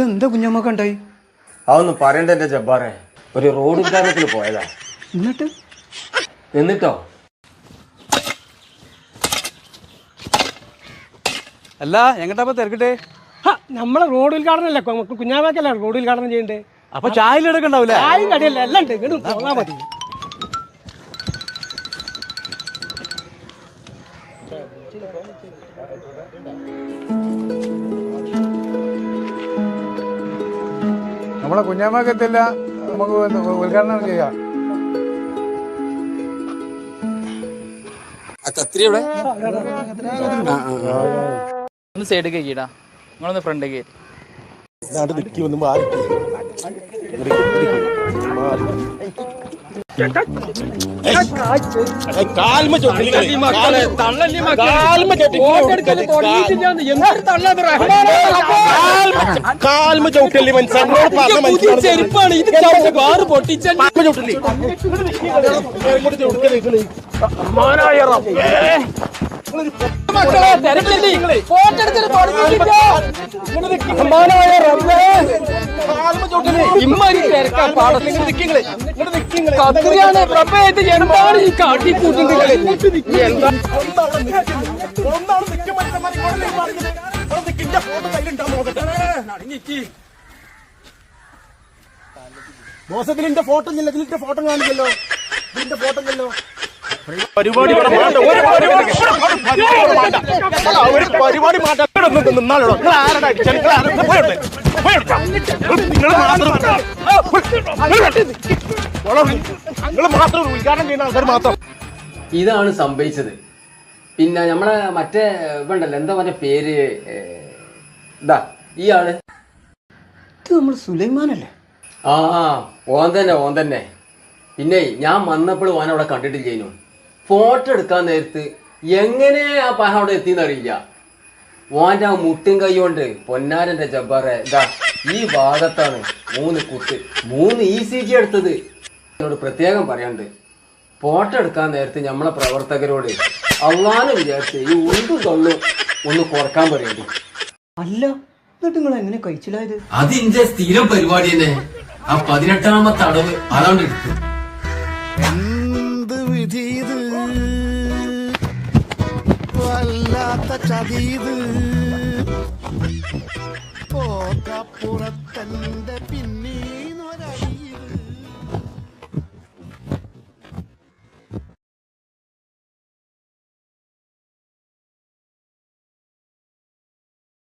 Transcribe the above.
ഇതെന്താ കുഞ്ഞമ്മക്ക് ഉണ്ടായി അതൊന്നും പറയണ്ട എന്റെ ജബ്ബാറെ. ഒരു റോഡ് ഉദ്ഘാടനത്തിൽ പോയതാ. എന്നിട്ട്? എന്നിട്ടോ? അല്ല എങ്ങട്ടാ തിരക്കട്ടെ? ഹ, നമ്മളെ റോഡ് ഉദ്ഘാടനമല്ല കുഞ്ഞാമാക്കല്ല റോഡ് ഉദ്ഘാടനം ചെയ്യണ്ടേ? അപ്പൊ ചായയിലടക്കം എടുക്കണ്ടാവില്ല ചായയും കടിയല്ല? എല്ലാം ഉണ്ട്. ഇങ്ങോട്ട് പോകാൻ മതി. നമ്മളെ കുഞ്ഞാമ്മക്കെത്തില്ല നമുക്ക് ഉദ്ഘാടനം ചെയ്യാം. ഒന്ന് സൈഡ് നിങ്ങളൊന്ന് ഫ്രണ്ട് കയറ്റി ചെരുപ്പാണ് ഇത് കാറ് പൊട്ടിച്ചല്ലേ ഫോട്ടോ ഇമ്മാരി എന്താണ് ഈ കാട്ടിക്കൂട്ടുന്നത് എന്താ? ബോസത്തിലിന്റെ ഫോട്ടോ ഇല്ല ഇതിലിന്റെ ഫോട്ടോ കാണിക്കല്ലോ ഇതിന്റെ ഫോട്ടോ ഇല്ലല്ലോ. പരിപാടി. ഒരു പരിപാടി. മാറ്റാൻ നിന്നാലോ നിങ്ങൾ ആരുടെ അടിച്ചാൽ നിങ്ങൾ ആരുടെ പോയോട്ടെ പോയോട്ടെ നിങ്ങൾ മാത്രം നിങ്ങൾ മാത്രം ഉദ്ഘാടനം ചെയ്യുന്ന ആൾക്കാർ മാത്രം ഇതാണ് സംഭവിച്ചത്. പിന്നെ നമ്മളെ മറ്റേ ഇവണ്ടല്ലോ എന്താ മറ്റേ പേര്? ഇതാ ഈ ആൾ ഇത് നമ്മൾ സുലൈമാനല്ലേ? ആ ആ, ഓൻ തന്നെ ഓൻ തന്നെ. പിന്നെ ഞാൻ വന്നപ്പോൾ ഓൻ അവിടെ കണ്ടിട്ടില്ലേനു. ഫോട്ടോ എടുക്കാൻ നേരത്ത് എങ്ങനെ ആ പഹ അവിടെ എത്തിയെന്നറിയില്ല ഓന്റെ ആ മുട്ടും കൈ കൊണ്ട് പൊന്നാരന്റെ ജബ്ബാറെ ഇതാ ഈ ഭാഗത്താണ് മൂന്ന് കുത്ത് മൂന്ന് ഇ സി ജി എടുത്തത്. എന്നോട് പ്രത്യേകം പറയാണ്ട് ഫോട്ടോ എടുക്കാൻ നേരത്തെ നമ്മളെ പ്രവർത്തകരോട് അള്ളാനെ വിചാരിച്ച് ഈ ഉണ്ടു തൊള്ളും ഒന്ന് കുറയ്ക്കാൻ പറയണ്ടി അല്ല എന്നിട്ട് നിങ്ങൾ എങ്ങനെ കഴിച്ചില്ലായത്? അത് ഇന്റെ സ്ഥിരം പരിപാടി തന്നെ. ആ പതിനെട്ടാമത്തെ അടവ് അതാണ് എടുത്തു. എന്ത് വിധീത് വല്ലാത്ത ചതീത് പോക്കപ്പുറത്തന്റെ